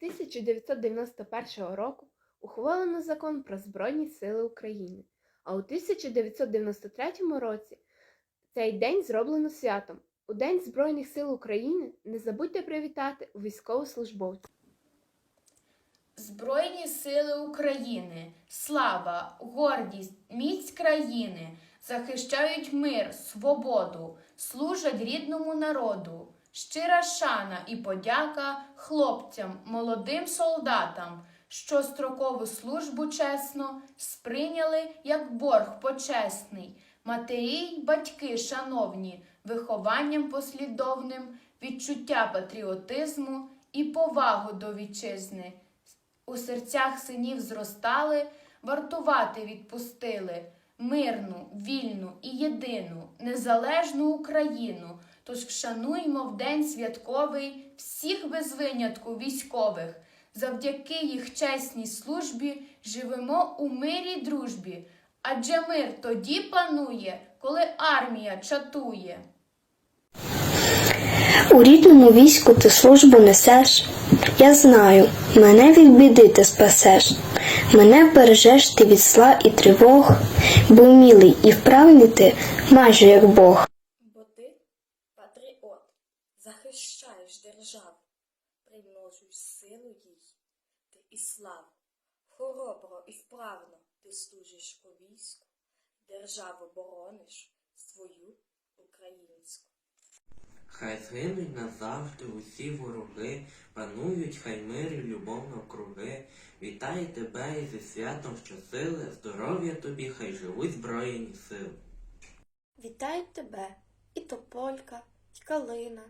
1991 року ухвалено закон про Збройні Сили України, а у 1993 році цей день зроблено святом. У День Збройних сил України не забудьте привітати військовослужбовців. Збройні сили України, слава, гордість, міць країни захищають мир, свободу, служать рідному народу. Щира шана і подяка хлопцям, молодим солдатам, що строкову службу чесно сприйняли як борг почесний. Матері й батьки, шановні, вихованням послідовним, відчуття патріотизму і повагу до вітчизни у серцях синів зростали, вартувати відпустили мирну, вільну і єдину, незалежну Україну. Тож вшануймо в день святковий всіх без винятку військових. Завдяки їх чесній службі живемо у мирі дружбі. Адже мир тоді панує, коли армія чатує. У рідному війську ти службу несеш. Я знаю, мене від біди ти спасеш, мене бережеш ти від зла і тривог, бо вмілий і вправний ти майже як Бог. Патріот, захищаєш державу, примножуєш силу їй, ти і славу. Хоробро і вправно ти служиш у війську, державу борониш свою українську. Хай згинуть назавжди усі вороги, панують хай мир і любов навкруги. Вітаю тебе і зі святом щосили, здоров'я тобі, хай живуть збройні сили. Вітають тебе і тополька, і калина,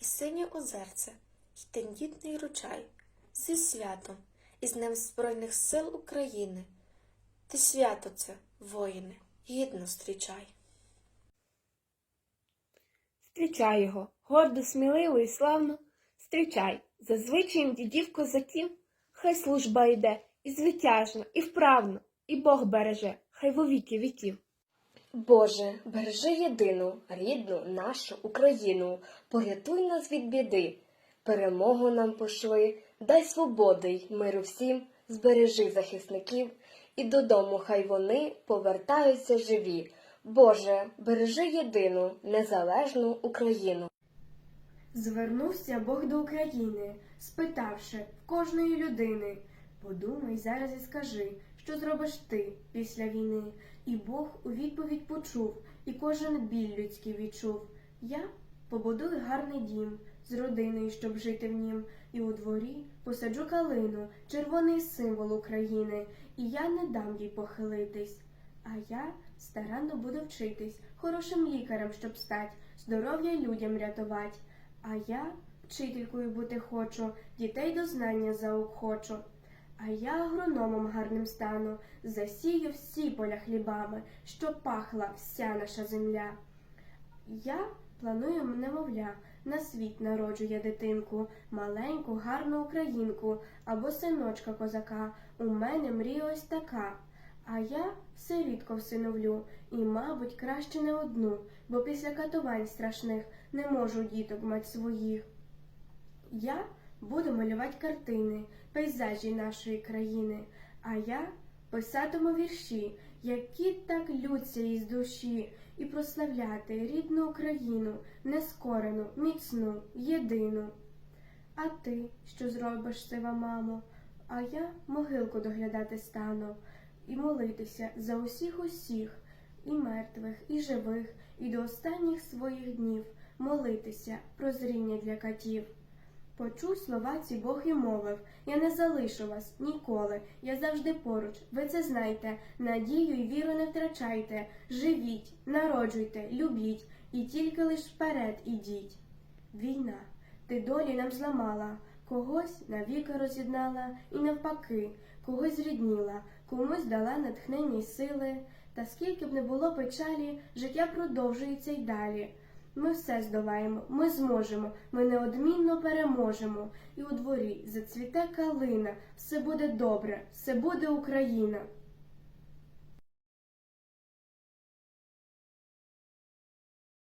і синє озерце, і тендітний ручай, зі святом, і з Днем Збройних сил України. Ти свято це, воїне, гідно зустрічай. Зустрічай його, гордо, сміливо і славно. Зустрічай, за звичаєм дідів козаків, хай служба йде і звитяжно, і вправно, і Бог береже, хай во віки віків. Боже, бережи єдину, рідну нашу Україну, порятуй нас від біди, перемогу нам пошли, дай свободи й миру всім, збережи захисників, і додому хай вони повертаються живі. Боже, бережи єдину, незалежну Україну. Звернувся Бог до України, спитавши в кожної людини Подумай зараз і скажи, що зробиш ти після війни. І Бог у відповідь почув, і кожен біль людський відчув. Я побудую гарний дім з родиною, щоб жити в нім, і у дворі посаджу калину, червоний символ України, і я не дам їй похилитись. А я старанно буду вчитись, хорошим лікарем, щоб стать, здоров'я людям рятувати. А я вчителькою бути хочу, дітей до знання заохочу. А я агрономом гарним стану, засію всі поля хлібами, щоб пахла вся наша земля. Я планую немовля, на світ народжу я дитинку, маленьку, гарну українку або синочка козака. У мене мрія ось така. А я все рідко всиновлю, і, мабуть, краще не одну, бо після катувань страшних не можу діток мать своїх. Я буду малювати картини, пейзажі нашої країни, а я писатиму вірші, які так лються із душі, і прославляти рідну Україну, нескорену, міцну, єдину. А ти що зробиш, сива мамо? А я могилку доглядати стану і молитися за усіх усіх, і мертвих, і живих, і до останніх своїх днів молитися про зріння для катів. Почув слова ці Бог і мовив, я не залишу вас ніколи, я завжди поруч, ви це знайте, надію й віру не втрачайте, живіть, народжуйте, любіть, і тільки лиш вперед ідіть. Війна, ти долі нам зламала, когось навіки роз'єднала, і навпаки, когось зрідніла, комусь дала натхнення й сили, та скільки б не було печалі, життя продовжується й далі. Ми все здолаємо, ми зможемо, ми неодмінно переможемо. І у дворі зацвіте калина, все буде добре, все буде Україна.